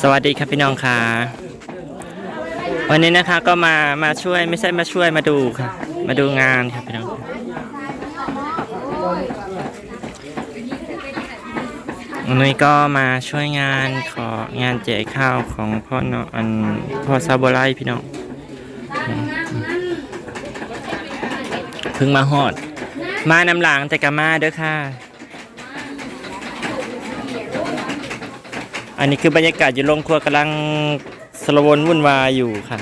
สวัสดีครับพี่น้องค่ะ วันนี้นะคะก็มามาช่วยไม่ใช่มาช่วยมาดูค่ะ มาดูงานครับพี่น้องวันนี้ก็มาช่วยงานของานแจกข้าวของพ่อเนาะอันพ่อซาโบไลพี่น้องเพิ่งมาฮอด มานำหลังแต่กะมาเด้อค่ะ อันนี้คือบรรยากาศอยู่โรงครัวกำลังสลวนวุ่นวายอยู่ค่ะ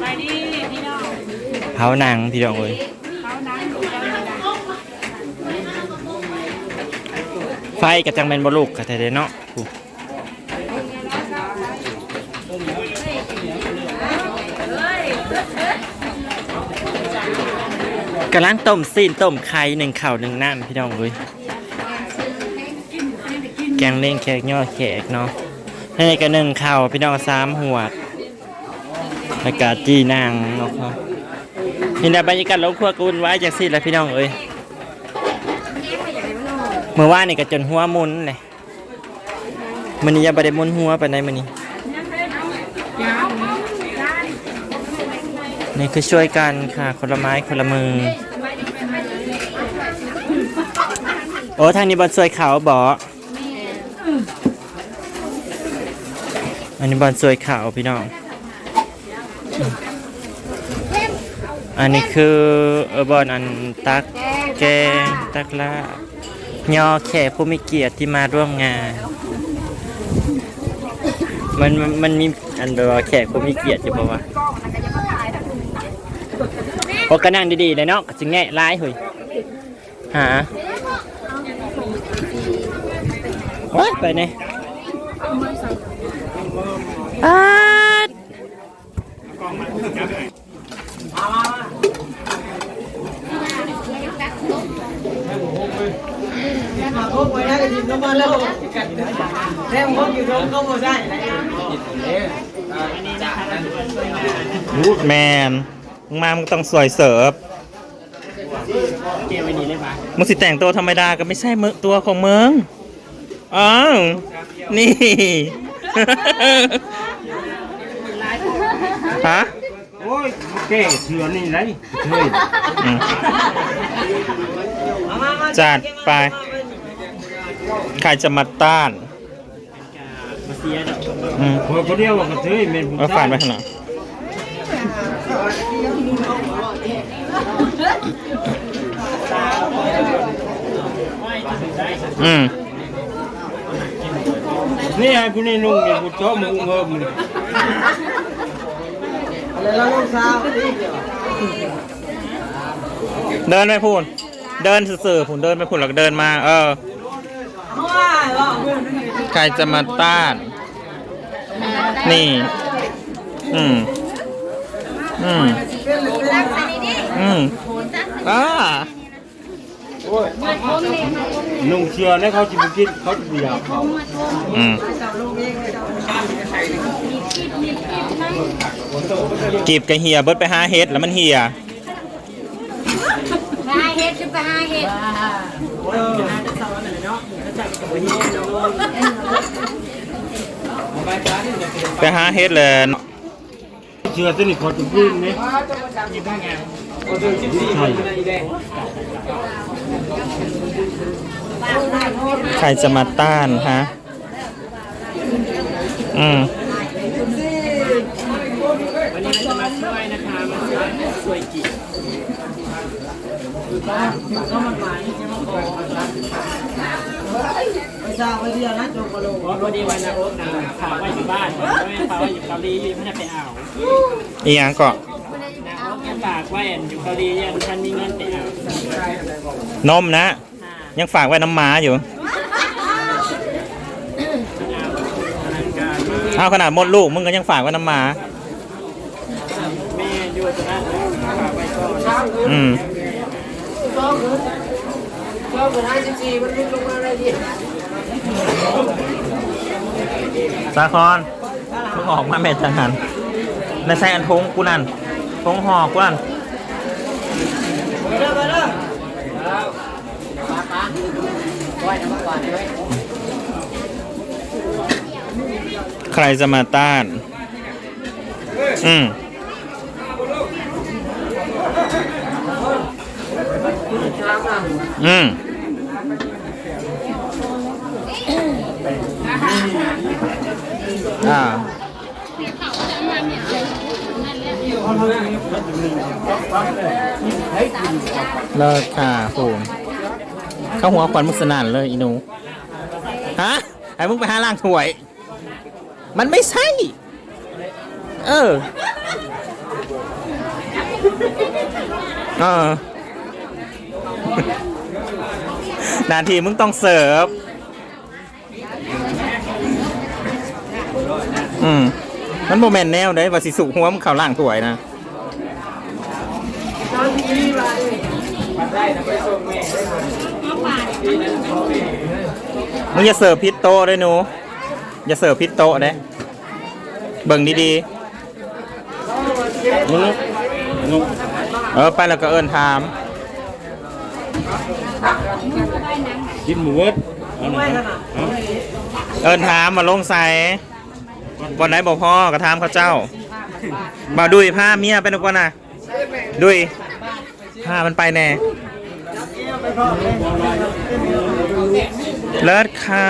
ไปดิพี่น้องเผาหนังพี่น้องเอ้ยเขานั่งอยู่แล้วนะไฟกับจังเป็นบลูกกับแต่เดเนาะอู้กำลังต้มซีนต้มไข่หนึ่งข่าวหนึ่งน้ำพี่น้องเอ้ย แกงเล่งแขกย่อแขกเนาะให้ก็หนึ่งข่าวพี่น้องสามหัวดแล้วก็จีนางเนาะครับนี่นะบรรยากาศโรงครัวกุนไว้จากสิแล้วพี่น้องเอ้ยเมื่อวานนี่ก็จนหัวมุนเลยมันนี้ยังไม่ได้มุนหัวไปไหนมันนี้นี่คือช่วยกันค่ะคนละไม้คนละมือ โอ้ทางนี้บอลช่วยเขาบอ อันนี้บอลช่วยขาวพี่น้อง อันนี้คือเออบอลอันตักแกงตักลาบยอแขกผู้มีเกียรติที่มาร่วมงาน มันมันมันมีอันแบบว่าแขกผู้มีเกียรติอยู่ปะวะโอ้ก็นั่งดีๆเลยเนาะจึงแง่ร้ายเฮ้ยหาว้าไปเนี่ย อาดมาพบไว้ได้ก็ยินเข้ามาแล้วแม่งพบอยู่ตรงก็บ่ได้แมนมึงมามึงต้องสวยเสิร์ฟมึงสิแต่งตัวธรรมดาก็ไม่ใช่มือตัวของมึงอ้าวนี่ ฮะโอ้ยแก้เชือนี่ไรเฮ้ยอืมจัดไปใครจะมาต้านมาเสียดอกอืมคนคนเดียวว่ากระเทยเป็นผู้เอาฝานไปข้างหลังอืมนี่ไอ้ผู้นี้นุ่งเนี่ยผู้ชอบมึงเงิมเลย แล้วเราลูกสาวเดินไปพูนเดินสื่อๆพูนเดินไปพูนหลักเดินมา เออว้ายว่าใครจะมาต้าน นี่ อืม อืม อืมอ่านุ่งเชือแล้วเขาจะไปกินเขาจะเดียวเขาอืม กีบกับเฮียเบิดไปหาเฮ็ดแล้วมันเฮียหาเฮ็ดคือไปหาเฮ็ดไปหาเฮ็ดเลยเชือตัวนี้เขาจะกินไหมใช่ใครจะมาต้านฮะ อืม วันนี้เราจะมา ช่วยนะคะมาช่วยช่วยจิก็มันมาที่จะมาขอไปสร้างไว้เดียวนะจงกระโหลกพอดีวันนะโอ๊ตนะฝากไว้อยู่บ้านไม่ฝากไว้อยู่เกาหลีไม่ได้ไปเอาอีหยังก็ฝากไว้อยู่เกาหลียังฉันมีเงินไปเอานมนะ ยังฝากไว้น้ำหมาอยู่เอาขนาดมดลูกมึงก็ยังฝากไว้น้ำหมา อืมก็คือห้าสิบสี่มันขึ้นลงมาได้ดิสาคอนมึงออกมาแม่จังหันในใส่อันทงกูนั่นทงหอกกูนั่นไปเด้อไปเด้อป้าป้าไหวน้ำก่อนได้ไหมใครจะมาต้าน อืม อืมอ่าเลิกค่ะผูมเข้าหัวควันมุกสนานเลยอีหนู ฮะ ไอ้มึงไปหาล่างถวย มันไม่ใช่ เออ เออ นาทีมึงต้องเสิร์ฟ อืม มันโมเมนต์แนวได้ว่าสิสุหัวมึงเข่าล่างถวยนะมึงอย่าเสิร์ฟพิษโต๊ะด้วยหนู อย่าเสิร์ฟพิษโต๊ะเด้เบิ่งดีๆ เออ ไปแล้วก็เอิญถาม กินหมูเวิร์ดเอาหน่อยนะเอาเอิญถามมาลงใส่วันไหนบอกพ่อกระทามเขาเจ้ามาดุยผ้าเมียไปหนุกว่าน่ะดุยผ้ามันไปแน่เลิศค่ะ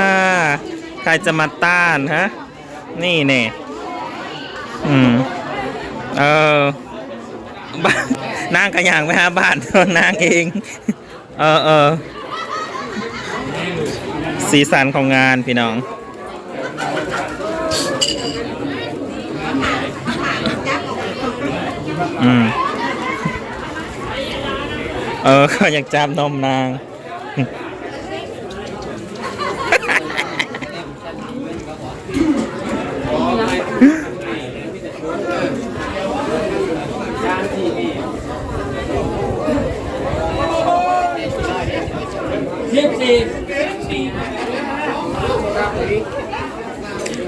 ใครจะมาต้านฮะ นี่เน่อืม เออบ้านนางกระย่างไปหาบ้านตัวนางเอง เออเออสีสันของงานพี่น้อง อืม เออเขาอยากจับนมนาง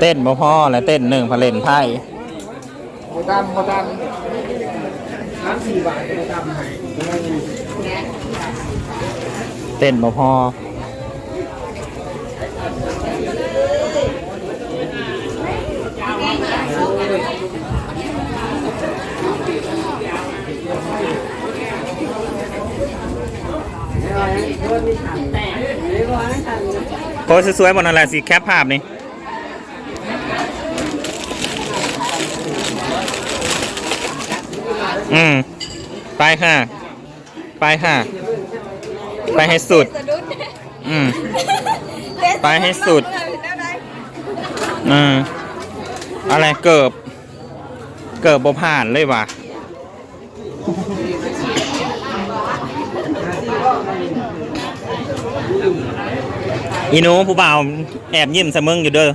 เต้นบ่พ่อและเต้นหนึ่งพะเล่นไพ่โมดำโมดำสามสี่บาทโมดำให้เต้นบ่พ่อโพสสวยๆบนอะไรสิแคปภาพนี่ อืม ไปค่ะ ไปค่ะ ไปให้สุด อืม ไปให้สุด อืม อะไรเกิบ เกิบบ่ผ่านเลยว่ะอีหนูผู้บ่าวแอบยิ้มเสมึงอยู่เด้อ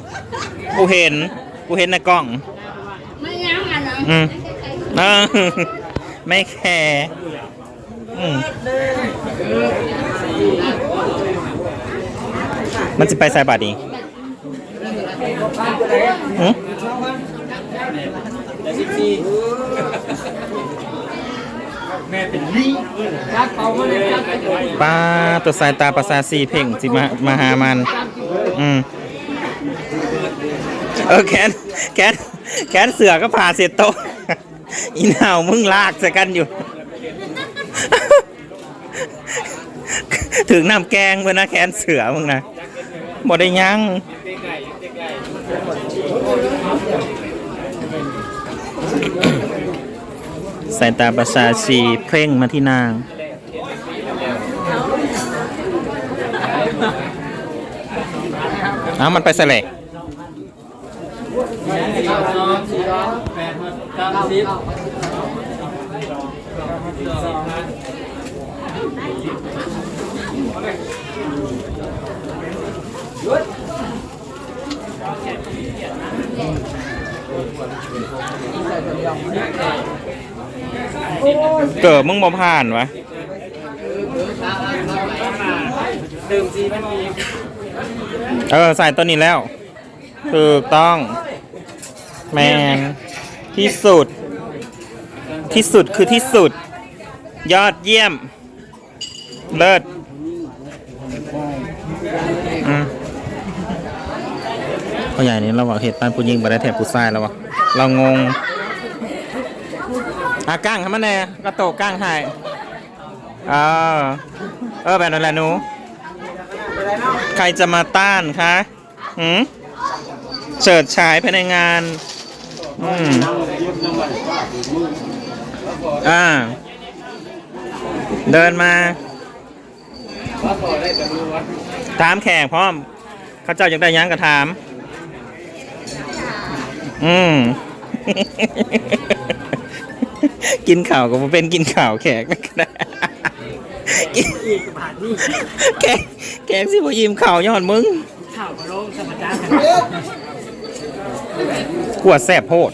กูเห็น กูเห็นในกล้อง ไม่ยังอะเนาะอืมเออ ไม่แคร์มันจะไปสายบาทอีกหืมสิบสี่แม่เป็นลี่จัดเป่ามาเลยจัดไปเลยป้าตัวสายตาประสาทสีเพ่งจิมามาหามัน อืมเออแขนแขนแขนเสือก็ผ่าเสร็จโต อีหนาวมึงลากใส่กันอยู่ ถึงน้ำแกงเพื่อนะแขนเสือมึงนะบ่ได้ยังสายตาประสาสีเพ่งมาที่นาง เอามันไปใส่เลย สองสี่ร้อยแปดเกิดมึงบ่ผ่านวะดื่มสี่พันปีเออ ใส่ตัวนี้แล้ว ถูกต้อง แมน ที่สุด ที่สุดคือที่สุด ยอดเยี่ยม เลิศอืมพ่อใหญ่นี่เราบอกเหตุการณ์ผู้หญิงบ่ได้แทบผู้ชายแล้ววะเรางงอะก้างทำไมแน่กระโตกก้างถ่ายเออเออแบบนั้นแหละหนู ใครจะมาต้านคะหืมเฉิดฉายภายในงาน อืมอ่า เดินมา ถามแขกพร้อม เขาเจ้าอยากได้ยังก็ถาม อืม กินข่าวก็บ่เป็นกินข่าวแขกนะก็ได้กินอีกบาทนี่แขกแขกสิบยิมข่าวย้อนมึง ข่าวกระโลงสมจาร ขวดแสบโพด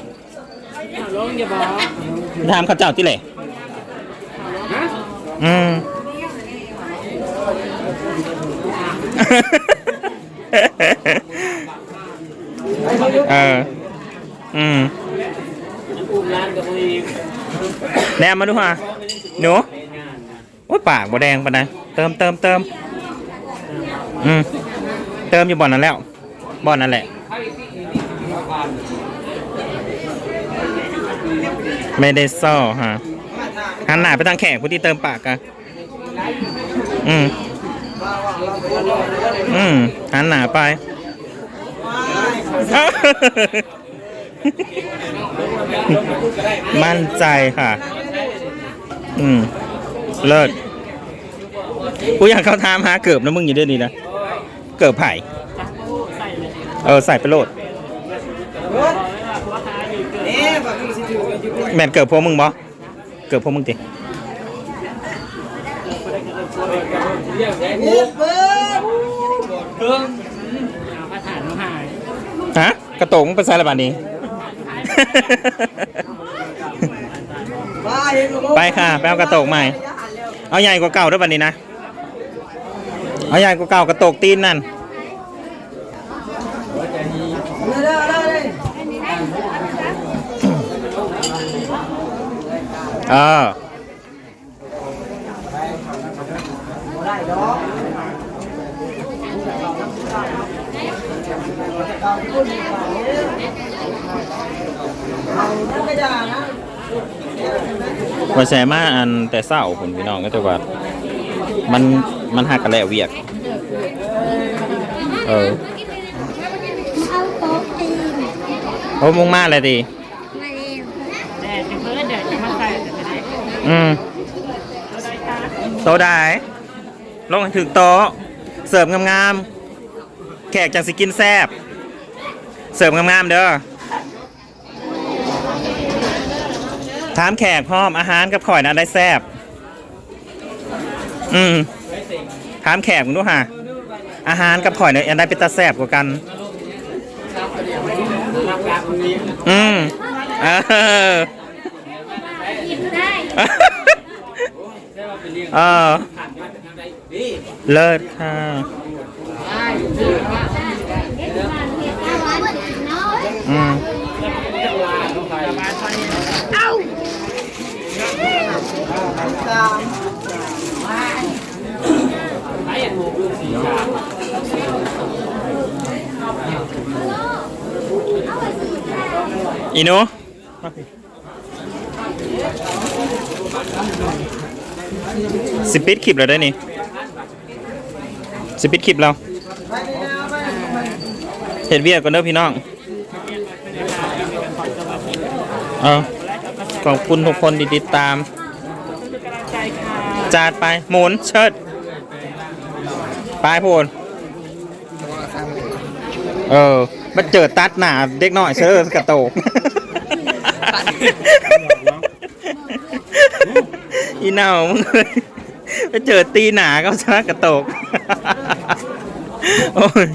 ข่าวลงอย่าบอกถามเขาเจ้าที่ไหนฮะอืมเออ อืมอุ้มร้านกับมือแนมมาดูฮะหนูโอ้ยปากบแดงปะนะเติมเติมเติมอืมเติมอยู่บ่อนนั้นแล้วบ่อนนั่นแหละ ไม่ได้ซ่อฮะหันหน้าไปทางแขกผู้ที่เติมปากกันอืม อืมหันหน้าไป มั่นใจค่ะ อืม เลิศกูอยากเข้าทามหาเกิบนะมึงอยู่ด้วยนี่นะ เกิบไผ่จักโอ้ใส่เออ ใส่ไปโลด แมนเกิบพวกมึงบ่เกิบพวกมึงติเอาพระฐานมาหายฮะกระโตงไปใส่ระบาดนี้ ไปค่ะไปเอากระโตกใหม่ เอาใหญ่กว่าเก่าด้วยบัดนี้นะ เอาใหญ่กว่าเก่ากระโตกตีนนั่น เออว่าแซมาอันแต่เศร้าคุณพี่น้องก็แต่ว่า มันมันหักกันแล้วเวียก เออเอาโต๊ะตีนโอ้มุ่งมาเลยดี มาเร็ว แดดจะเพิ่นแดดจะมาใส่แต่ไม่ได้ อืมก็ได้ตาโตะได้ลงให้ถึงโต๊ะเสิร์ฟงามๆแขกจากสิกินแซบเสิร์ฟงามๆเด้อถามแขกพร้อมอาหารกับข่อยนะได้แซบอืมถามแขกมึงดูฮะอาหารกับข่อยเนี่ยอันได้เป็นตาแซบกว่ากัน อืมเออหยิบได้ เออเลิศค่ะอืมเอาไอ้หมูดูสีขาวอีหนู สิปิดคลิปแล้วได้นี่สิปิดคลิปแล้วเห็นเวียกก่อนเด้อพี่น้องเอาขอบคุณทุกคนที่ติดตามใจค่ะจาดไปหมุนเชิดไปพูนเออมันเจอตัดหนาเด็กน้อยเชิดกระโตกอีเน่ามึงเลย ไปเจอตีหนาก็ชนะกระตกโอ้ย